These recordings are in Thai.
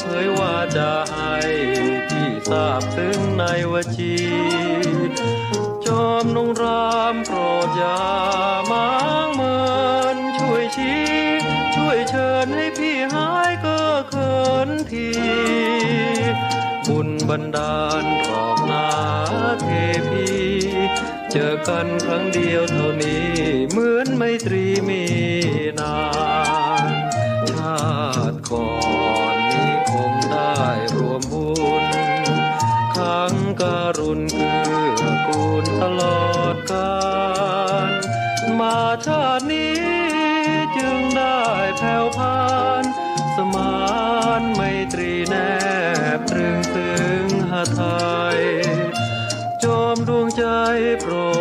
เผยวาดาให้พี่ทราบถึงในวจีจอมนงรามโปรดอย่ามางเมินช่วยชี้ ช่วยเชิญให้พี่หายเก็เขินทีบุญบันดาลรอกนาเทพีเจอกันครั้งเดียวเท่านี้ เหมือนไม่ตรีมีนานชาติก่อน คงได้รวมบุญทั้งการุณเกื้อกูลตลอดกาลมาชาตินี้จึงได้แผ่วพานสมานไมตรีแนบตรึงถึงหาไทยจอมดวงใจโปรด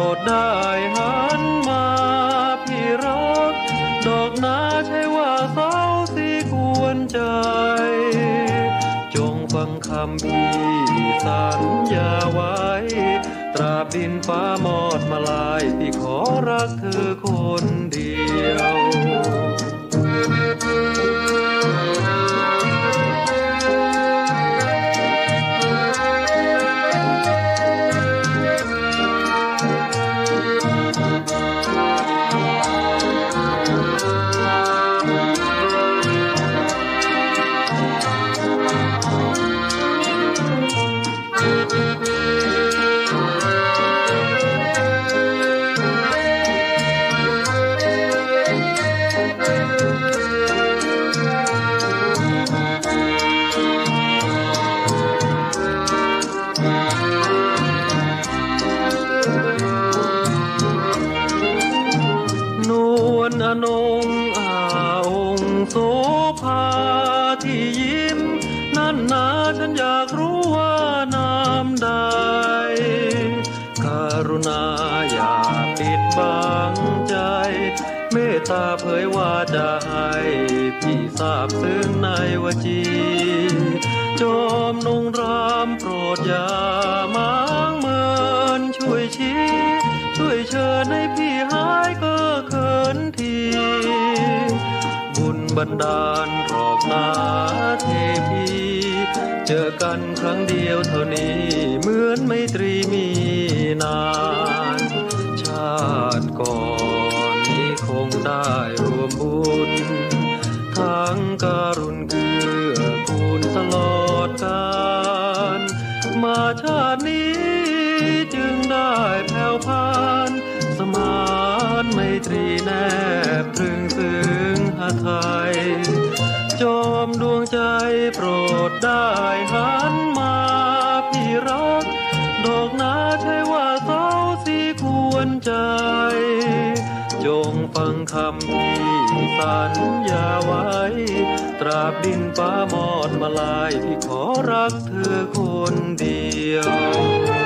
จงฟังคำพี่สัญญาไว้ ตราบดินฟ้ามอดมาลาย พี่ขอรักเธอคนเดียว ตาเผยว่าจะให้พี่ทราบซึ้งในวจีจอมนงรามโปรดอย่ามางเมินช่วยชี้ ช่วยเชิญให้พี่หายก็เขินทีบุญบันดาลรอบนาเทพีเจอกันครั้งเดียวเท่านี้เหมือนไม่ตรีมีนาน ชาติก่อน ได้รวมบุญ ทั้งการุณเกื้อกูลตลอดกาลมาชาตินี้จึงได้แผ่วพานสมานไมตรีแนบตรึงซึงหาไทย จอมดวงใจโปรดได้หันมาพี่รัก ดอกนาใช่ว่าเศร้าสิควรใจ ฟังคำพี่สัญญาไว้ ตราบดินฟ้ามอดมาลายที่ขอรักเธอคนเดียว